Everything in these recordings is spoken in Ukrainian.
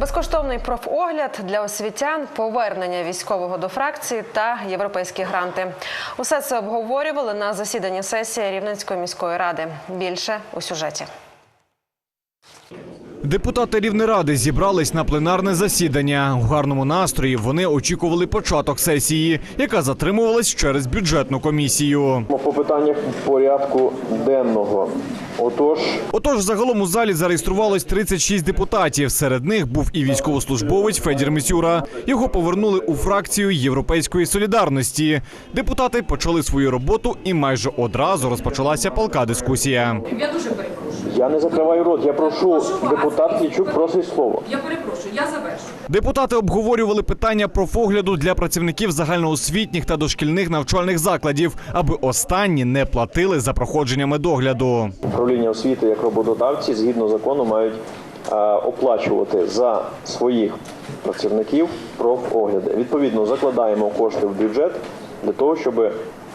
Безкоштовний профогляд для освітян, повернення військового до фракції та європейські гранти. Усе це обговорювали на засіданні сесії Рівненської міської ради. Більше у сюжеті. Депутати Рівнеради зібрались на пленарне засідання. В гарному настрої вони очікували початок сесії, яка затримувалась через бюджетну комісію. По питаннях порядку денного. Отож, Отож, загалом у залі зареєструвалось 36 депутатів. Серед них був і військовослужбовець Федір Місюра. Його повернули у фракцію Європейської солідарності. Депутати почали свою роботу, і майже одразу розпочалася палка дискусія. Я дуже. Я не закриваю рот. Я прошу, депутат Клічук просить слово. Я перепрошую, я завершу. Депутати обговорювали питання профогляду для працівників загальноосвітніх та дошкільних навчальних закладів, аби останні не платили за проходження медогляду. Управління освіти як роботодавці згідно закону мають е, оплачувати за своїх працівників профогляди. Відповідно, закладаємо кошти в бюджет для того, щоб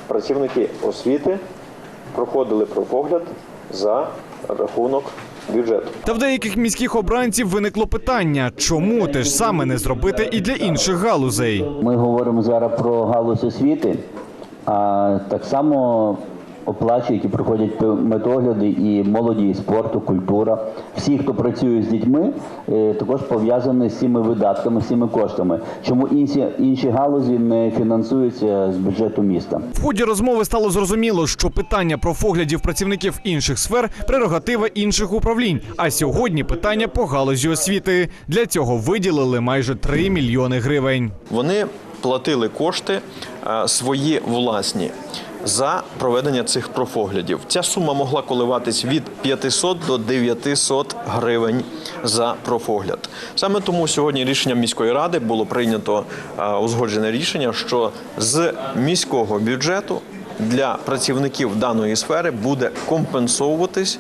працівники освіти проходили профогляд за рахунок бюджету. Та в деяких міських обранців виникло питання, чому те ж саме не зробити і для інших галузей. Ми говоримо зараз про галузь освіти, а так само оплачують і проходять медогляди і молоді, і спорту, культура. Всі, хто працює з дітьми, е, також пов'язані з цими видатками, з цими коштами. Чому інші, інші галузі не фінансуються з бюджету міста? В ході розмови стало зрозуміло, що питання профоглядів працівників інших сфер прерогатива інших управлінь. А сьогодні питання по галузі освіти. Для цього виділили майже 3 мільйони гривень. Вони платили кошти е, свої власні за проведення цих профоглядів. Ця сума могла коливатись від 500 до 900 гривень за профогляд. Саме тому сьогодні рішенням міської ради було прийнято е, узгоджене рішення, що з міського бюджету для працівників даної сфери буде компенсовуватись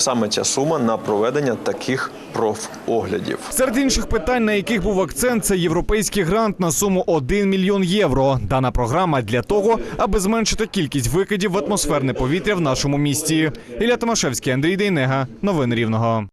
саме ця сума на проведення таких профоглядів. Серед інших питань, на яких був акцент, це європейський грант на суму 1 мільйон євро. Дана програма для того, аби зменшити кількість викидів в атмосферне повітря в нашому місті. Ілля Томашевський, Андрій Дейнега. Новини Рівного.